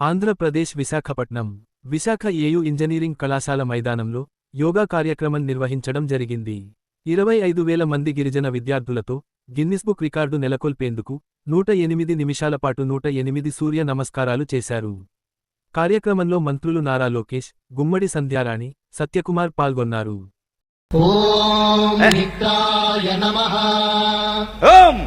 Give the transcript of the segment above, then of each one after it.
Andhra Pradesh Visakhapatnam Visakha AU engineering కళాశాల మైదానంలో యోగా కార్యక్రమం నిర్వహించడం జరిగింది. ఇరవై ఐదు వేల మంది గిరిజన విద్యార్థులతో గిన్నిస్బుక్ రికార్డు నెలకొల్పేందుకు నూట ఎనిమిది నిమిషాల పాటు నూట ఎనిమిది సూర్య నమస్కారాలు చేశారు. కార్యక్రమంలో మంత్రులు నారా లోకేష్ గుమ్మడి సంధ్యారాణి సత్యకుమార్ పాల్గొన్నారు. ఓం ఓం!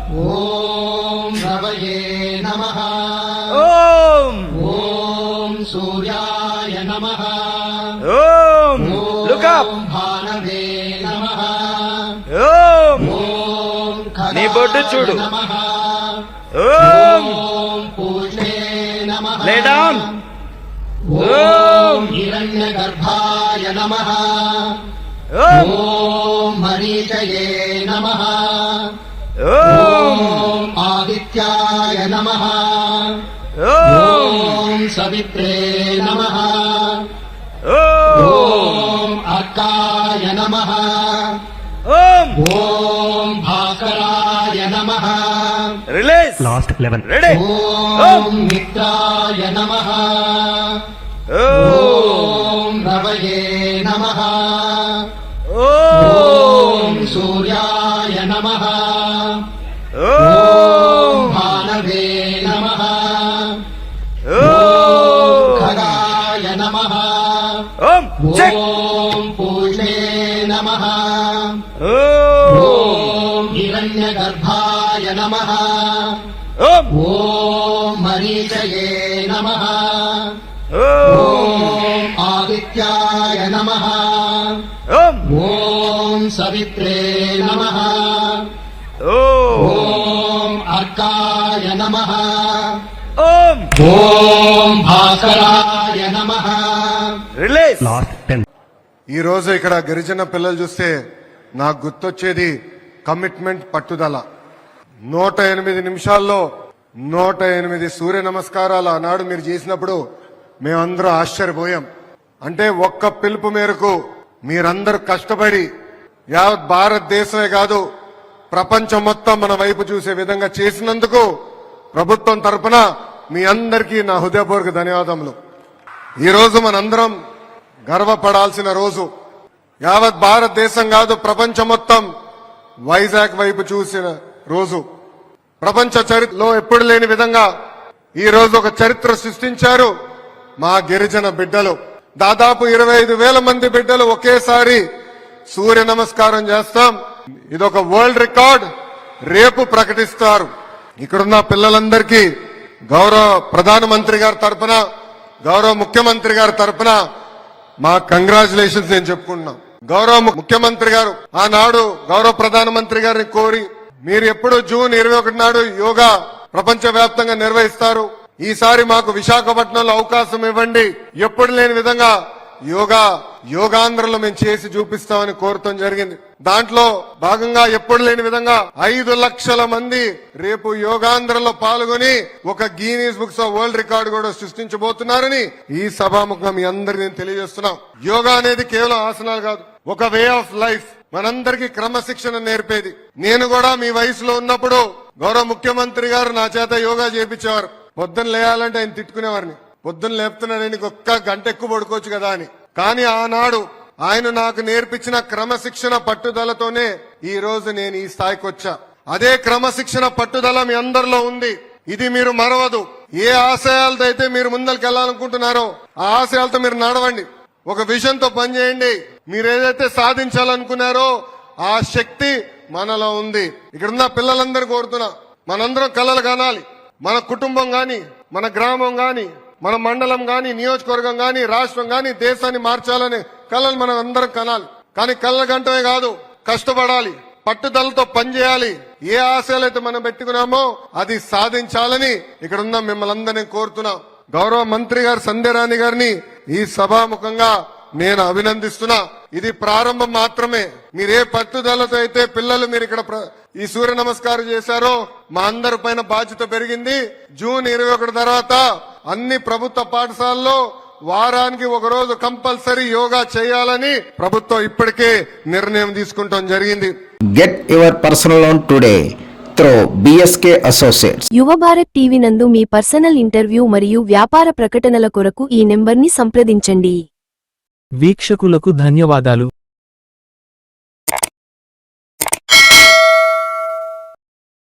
सूर्याय नमः ఓం లుక్ ॐ అప్ भानवे नमः ఓం ॐ నీ బొడ్డు చూడు. खगाय नमः ఓం ॐ पूष्णे नमः Lay down. ॐ हिरण्यगर्भाय नमः ఓం ॐ मरीचये नमः ఓం ॐ आदित्याय नमः ఓం ॐ सवित्रे नमः ఓం ॐ अर्काय नमः ఓం ॐ भास्कराय नमः రిలీజ్ లాస్ట్ లెవెన్ రెడీ ॐ मित्राय नमः ఓం ॐ रवये नमः ఓం ॐ सूर्याय नमः ॐ ఓం भानवे नमः ॐ हिरण्यगर्भाय नमः ॐ मरीचये नमः ॐ आदित्याय नमः ॐ सवित्रे नमः ॐ अर्काय नमः ॐ भास्कराय नमः रिलीज ఈరోజు ఈ రోజు ఇక్కడ గిరిజన పిల్లలు చూస్తే నాకు గుర్తొచ్చేది కమిట్మెంట్ పట్టుదల. నూట ఎనిమిది నిమిషాల్లో నూట ఎనిమిది సూర్య నమస్కారాలు ఆనాడు మీరు చేసినప్పుడు మేమందరూ ఆశ్చర్యపోయాం. అంటే ఒక్క పిలుపు మేరకు మీరందరూ కష్టపడి యావత్ భారతదేశమే కాదు ప్రపంచం మొత్తం మన వైపు చూసే విధంగా చేసినందుకు ప్రభుత్వం తరపున మీ అందరికీ నా హృదయపూర్వక ధన్యవాదములు. ఈరోజు మనందరం గర్వపడాల్సిన రోజు. యావత్ భారతదేశం కాదు ప్రపంచం మొత్తం వైజాగ్ వైపు చూసిన రోజు. ప్రపంచ చరిత్రలో ఎప్పుడు లేని విధంగా ఈ రోజు ఒక చరిత్ర సృష్టించారు మా గిరిజన బిడ్డలు. దాదాపు ఇరవై ఐదు వేల మంది బిడ్డలు ఒకేసారి సూర్య నమస్కారం చేస్తాం. ఇదొక వరల్డ్ రికార్డ్. రేపు ప్రకటిస్తారు. ఇక్కడున్న పిల్లలందరికీ గౌరవ ప్రధానమంత్రి గారి తరఫున గౌరవ ముఖ్యమంత్రి గారి తరపున మా కంగ్రాచులేషన్స్ నేను చెప్పుకుంటున్నాం గౌరవ ముఖ్యమంత్రి గారు ఆనాడు గౌరవ ప్రధానమంత్రి గారిని కోరి మీరు ఎప్పుడు జూన్ ఇరవై ఒకటి నాడు యోగా ప్రపంచ వ్యాప్తంగా నిర్వహిస్తారు. ఈసారి మాకు విశాఖపట్నంలో అవకాశం ఇవ్వండి. ఎప్పుడు లేని విధంగా యోగా యోగాంధ్రలో మేము చేసి చూపిస్తామని కోరటం జరిగింది. దాంట్లో భాగంగా ఎప్పుడు లేని విధంగా ఐదు లక్షల మంది రేపు యోగాంధ్రలో పాల్గొని ఒక Guinness books of world record కూడా సృష్టించబోతున్నారని ఈ సభాముఖం మీ అందరికీ నేను తెలియజేస్తున్నాం. యోగా అనేది కేవలం ఆసనాలు కాదు ఒక వే ఆఫ్ లైఫ్. మనందరికీ క్రమశిక్షణ నేర్పేది. నేను కూడా మీ వయసులో ఉన్నప్పుడు గౌరవ ముఖ్యమంత్రి గారు నా చేత యోగా చేపించేవారు. పొద్దున్న లేయాలంటే ఆయన తిట్టుకునేవారిని. పొద్దున్న లేపుతున్నాను ఒక్క గంట ఎక్కువ పడుకోవచ్చు కదా అని. కానీ ఆనాడు ఆయన నాకు నేర్పించిన క్రమశిక్షణ పట్టుదలతోనే ఈ రోజు నేను ఈ స్థాయికి వచ్చా. అదే క్రమశిక్షణ పట్టుదల మీ అందరిలో ఉంది. ఇది మీరు మరవదు. ఏ ఆశయాలతో అయితే మీరు ముందరికి వెళ్ళాలనుకుంటున్నారో ఆ ఆశయాలతో మీరు నడవండి. ఒక విజన్తో పనిచేయండి. మీరు ఏదైతే సాధించాలనుకున్నారో ఆ శక్తి మనలో ఉంది. ఇక్కడున్న పిల్లలందరూ కోరుతున్నా మనందరం కలలు కానాలి. మన కుటుంబం గాని మన గ్రామం గాని మన మండలం గాని నియోజకవర్గం గాని రాష్ట్రం గాని దేశాన్ని మార్చాలనే కళలు మనం అందరం కనాలి. కానీ కళ్ళ గంటమే కాదు కష్టపడాలి పట్టుదలతో పనిచేయాలి. ఏ ఆశలైతే మనం పెట్టుకున్నామో అది సాధించాలని ఇక్కడ ఉన్న మిమ్మల్ని అందరినీ కోరుతున్నా. గౌరవ మంత్రి గారు సంధ్యరాణి గారిని ఈ సభాముఖంగా నేను అభినందిస్తున్నా. ఇది ప్రారంభం మాత్రమే. మీరే పట్టుదలతో అయితే పిల్లలు మీరు ఇక్కడ ప్ర- ఈ సూర్య నమస్కారం చేశారో మా అందరి పైన బాధ్యత పెరిగింది. జూన్ ఇరవై ఒకటి తర్వాత అన్ని ప్రభుత్వ పాఠశాలల్లో వారానికి ఒక రోజు కంపల్సరీ యోగా చేయాలని ప్రభుత్వం ఇప్పటికే నిర్ణయం తీసుకుంటాం జరిగింది. Get your personal loan today through BSK associates Yuva Bharat TV నందు మీ పర్సనల్ ఇంటర్వ్యూ మరియు వ్యాపార ప్రకటనల కొరకు ఈ నెంబర్ని సంప్రదించండి. వీక్షకులకు ధన్యవాదాలు.